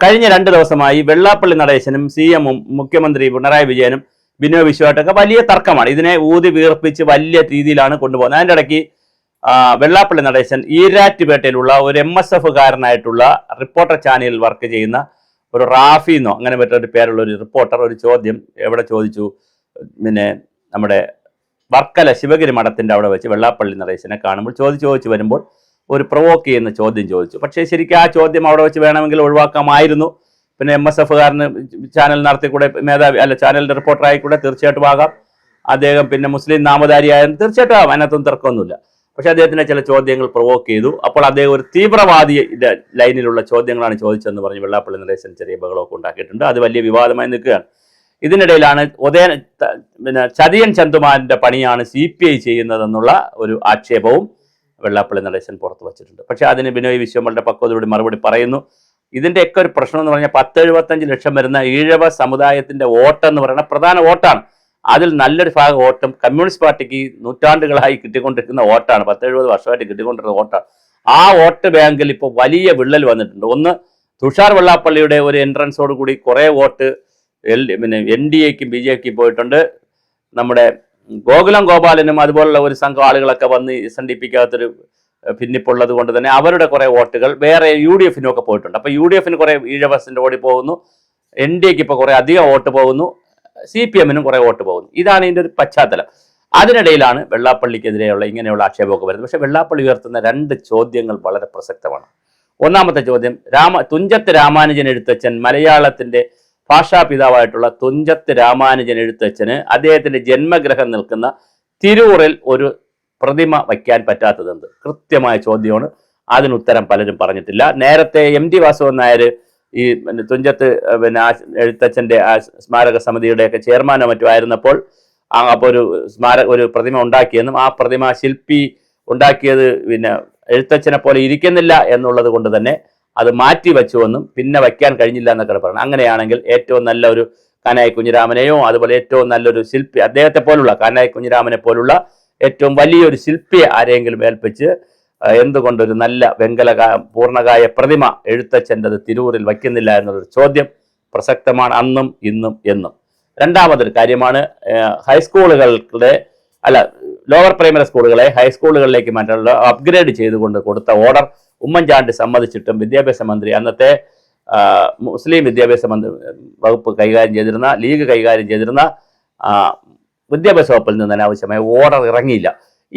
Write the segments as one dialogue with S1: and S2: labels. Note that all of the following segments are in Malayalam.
S1: കഴിഞ്ഞ രണ്ട് ദിവസമായി വെള്ളാപ്പള്ളി നടേശനും സി എമ്മും മുഖ്യമന്ത്രി പിണറായി വിജയനും ബിനോ വിശ്വമായിട്ടൊക്കെ വലിയ തർക്കമാണ്. ഇതിനെ ഊതി വീർപ്പിച്ച് വലിയ രീതിയിലാണ് കൊണ്ടുപോകുന്നത്. അതിന്റെ ഇടയ്ക്ക് വെള്ളാപ്പള്ളി നടേശൻ ഈരാറ്റുപേട്ടയിലുള്ള ഒരു എം എസ് എഫ് കാരനായിട്ടുള്ള റിപ്പോർട്ടർ ചാനലിൽ വർക്ക് ചെയ്യുന്ന ഒരു റാഫി എന്നോ അങ്ങനെ മറ്റൊരു പേരുള്ള ഒരു റിപ്പോർട്ടർ ഒരു ചോദ്യം എവിടെ ചോദിച്ചു? പിന്നെ നമ്മുടെ വർക്കല ശിവഗിരി മഠത്തിന്റെ അവിടെ വെച്ച് വെള്ളാപ്പള്ളി നടേശനെ കാണുമ്പോൾ ചോദിച്ചു ചോദിച്ചു വരുമ്പോൾ ഒരു പ്രൊവോക്ക് ചെയ്യുന്ന ചോദ്യം ചോദിച്ചു. പക്ഷേ ശരിക്കും ആ ചോദ്യം അവിടെ വെച്ച് വേണമെങ്കിൽ ഒഴിവാക്കാമായിരുന്നു. പിന്നെ എം എസ് എഫുകാരന് ചാനൽ നടത്തി കൂടെ മേധാവി അല്ല ചാനലിന്റെ റിപ്പോർട്ടറായി കൂടെ തീർച്ചയായിട്ടും ആകാം. അദ്ദേഹം പിന്നെ മുസ്ലിം നാമധാരിയായാലും തീർച്ചയായിട്ടും ആകാം അതിനകത്തൊന്നും തർക്കമൊന്നുമില്ല. പക്ഷേ അദ്ദേഹത്തിന്റെ ചില ചോദ്യങ്ങൾ പ്രൊവോക്ക് ചെയ്തു. അപ്പോൾ അദ്ദേഹം ഒരു തീവ്രവാദി ലൈനിലുള്ള ചോദ്യങ്ങളാണ് ചോദിച്ചതെന്ന് പറഞ്ഞ് വെള്ളാപ്പള്ളി നരേശൻ ചെറിയ ബഹളമൊക്കെ ഉണ്ടാക്കിയിട്ടുണ്ട്. അത് വലിയ വിവാദമായി നിൽക്കുകയാണ്. ഇതിനിടയിലാണ് ഉദയൻ പിന്നെ ചതിയൻ ചന്തുമാന്റെ പണിയാണ് സി പി ഐ ചെയ്യുന്നതെന്നുള്ള ഒരു ആക്ഷേപവും വെള്ളാപ്പള്ളി നടേശൻ പുറത്തു വച്ചിട്ടുണ്ട്. പക്ഷെ അതിന് ബിനോയ് വിശ്വമ്മളുടെ പക്വതയോട് മറുപടി പറയുന്നു. ഇതിന്റെയൊക്കെ ഒരു പ്രശ്നം എന്ന് പറഞ്ഞാൽ പത്ത് എഴുപത്തഞ്ച് ലക്ഷം വരുന്ന ഈഴവ സമുദായത്തിന്റെ വോട്ട് എന്ന് പറയുന്ന പ്രധാന വോട്ടാണ്. അതിൽ നല്ലൊരു ഭാഗം വോട്ടും കമ്മ്യൂണിസ്റ്റ് പാർട്ടിക്ക് നൂറ്റാണ്ടുകളായി കിട്ടിക്കൊണ്ടിരിക്കുന്ന വോട്ടാണ്. പത്ത് എഴുപത് വർഷമായിട്ട് കിട്ടിക്കൊണ്ടിരുന്ന വോട്ടാണ്. ആ വോട്ട് ബാങ്കിൽ ഇപ്പോൾ വലിയ വിള്ളൽ വന്നിട്ടുണ്ട്. ഒന്ന് തുഷാർ വെള്ളാപ്പള്ളിയുടെ ഒരു എൻട്രൻസോട് കൂടി കുറേ വോട്ട് എൽ പിന്നെ എൻ ഡി എക്കും ബി ജെ പിക്കും പോയിട്ടുണ്ട്. നമ്മുടെ ഗോകുലം ഗോപാലനും അതുപോലുള്ള ഒരു സംഘം ആളുകളൊക്കെ വന്ന് എസ് എൻ ഡി പിക്കകത്തൊരു ഭിന്നിപ്പുള്ളത് കൊണ്ട് തന്നെ അവരുടെ കുറേ വോട്ടുകൾ വേറെ യു ഡി എഫിനും ഒക്കെ പോയിട്ടുണ്ട്. അപ്പോൾ യു ഡി എഫിന് കുറെ ഈഴവസിന്റെ ഓടി പോകുന്നു. എൻ ഡി എക്ക് ഇപ്പോൾ കുറെ അധികം വോട്ട് പോകുന്നു. സി പി എമ്മിനും കുറെ വോട്ട് പോകുന്നു. ഇതാണ് ഇതിന്റെ ഒരു പശ്ചാത്തലം. അതിനിടയിലാണ് വെള്ളാപ്പള്ളിക്കെതിരെയുള്ള ഇങ്ങനെയുള്ള ആക്ഷേപമൊക്കെ വരുന്നത്. പക്ഷേ വെള്ളാപ്പള്ളി ഉയർത്തുന്ന രണ്ട് ചോദ്യങ്ങൾ വളരെ പ്രസക്തമാണ്. ഒന്നാമത്തെ ചോദ്യം രാമ തുഞ്ചത്ത് രാമാനുജൻ എഴുത്തച്ഛൻ മലയാളത്തിന്റെ ഭാഷാപിതാവായിട്ടുള്ള തുഞ്ചത്ത് രാമാനുജൻ എഴുത്തച്ഛന് അദ്ദേഹത്തിന്റെ ജന്മഗ്രഹം നിൽക്കുന്ന തിരൂറിൽ ഒരു പ്രതിമ വയ്ക്കാൻ പറ്റാത്തതെന്ത്? കൃത്യമായ ചോദ്യമാണ്. അതിന് ഉത്തരം പലരും പറഞ്ഞിട്ടില്ല. നേരത്തെ എം ടി വാസവൻ നായർ ഈ തുഞ്ചത്ത് പിന്നെ ആ എഴുത്തച്ഛന്റെ ആ സ്മാരക സമിതിയുടെയൊക്കെ ചെയർമാനോ മറ്റോ ആയിരുന്നപ്പോൾ അപ്പോൾ ഒരു സ്മാരക ഒരു പ്രതിമ ഉണ്ടാക്കിയെന്നും ആ പ്രതിമ ശില്പി ഉണ്ടാക്കിയത് പിന്നെ എഴുത്തച്ഛനെ പോലെ ഇരിക്കുന്നില്ല എന്നുള്ളത് കൊണ്ട് തന്നെ അത് മാറ്റി വെച്ചുവെന്നും പിന്നെ വയ്ക്കാൻ കഴിഞ്ഞില്ല എന്നൊക്കെ പറഞ്ഞു അങ്ങനെയാണെങ്കിൽ ഏറ്റവും നല്ല ഒരു കാനായി കുഞ്ഞിരാമനെയോ അതുപോലെ ഏറ്റവും നല്ലൊരു ശില്പി അദ്ദേഹത്തെ പോലുള്ള കാനായി കുഞ്ഞിരാമനെ പോലുള്ള ഏറ്റവും വലിയൊരു ശില്പിയെ ആരെങ്കിലും ഏൽപ്പിച്ച് എന്തുകൊണ്ടൊരു നല്ല വെങ്കല പൂർണകായ പ്രതിമ എഴുത്തച്ഛന്റെത് തിരൂരിൽ വയ്ക്കുന്നില്ല എന്നൊരു ചോദ്യം പ്രസക്തമാണ് അന്നും ഇന്നും എന്നും. രണ്ടാമതൊരു കാര്യമാണ് ഹൈസ്കൂളുകളുടെ അല്ല ലോവർ പ്രൈമറി സ്കൂളുകളെ ഹൈസ്കൂളുകളിലേക്ക് മാറ്റാനുള്ള അപ്ഗ്രേഡ് ചെയ്തുകൊണ്ട് കൊടുത്ത ഓർഡർ ഉമ്മൻചാണ്ടി സമ്മതിച്ചിട്ടും വിദ്യാഭ്യാസ മന്ത്രി അന്നത്തെ മുസ്ലിം വിദ്യാഭ്യാസ മന്ത്രി വകുപ്പ് കൈകാര്യം ചെയ്തിരുന്ന ലീഗ് കൈകാര്യം ചെയ്തിരുന്ന വിദ്യാഭ്യാസ വകുപ്പിൽ നിന്ന് തന്നെ ആവശ്യമായ ഓർഡർ ഇറങ്ങിയില്ല.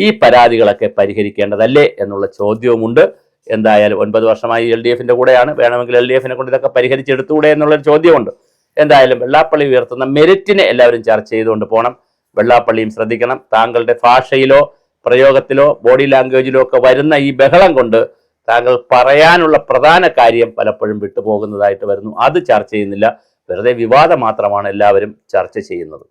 S1: ഈ പരാതികളൊക്കെ പരിഹരിക്കേണ്ടതല്ലേ എന്നുള്ള ചോദ്യവുമുണ്ട്. എന്തായാലും ഒൻപത് വർഷമായി എൽ ഡി എഫിന്റെ കൂടെയാണ്. വേണമെങ്കിൽ എൽ ഡി എഫിനെ കൊണ്ട് ഇതൊക്കെ പരിഹരിച്ചെടുത്തുകൂടെ എന്നുള്ളൊരു ചോദ്യമുണ്ട്. എന്തായാലും വെള്ളാപ്പള്ളി ഉയർത്തുന്ന മെരിറ്റിനെ എല്ലാവരും ചർച്ച ചെയ്തുകൊണ്ട് പോകണം വെള്ളാപ്പള്ളിയും ശ്രദ്ധിക്കണം. താങ്കളുടെ ഭാഷയിലോ പ്രയോഗത്തിലോ ബോഡി ലാംഗ്വേജിലോ ഒക്കെ വരുന്ന ഈ ബഹളം കൊണ്ട് താങ്കൾ പറയാനുള്ള പ്രധാന കാര്യം പലപ്പോഴും വിട്ടുപോകുന്നതായിട്ട് വരുന്നു. അത് ചർച്ച ചെയ്യുന്നില്ല. വെറുതെ വിവാദം മാത്രമാണ് എല്ലാവരും ചർച്ച ചെയ്യുന്നത്.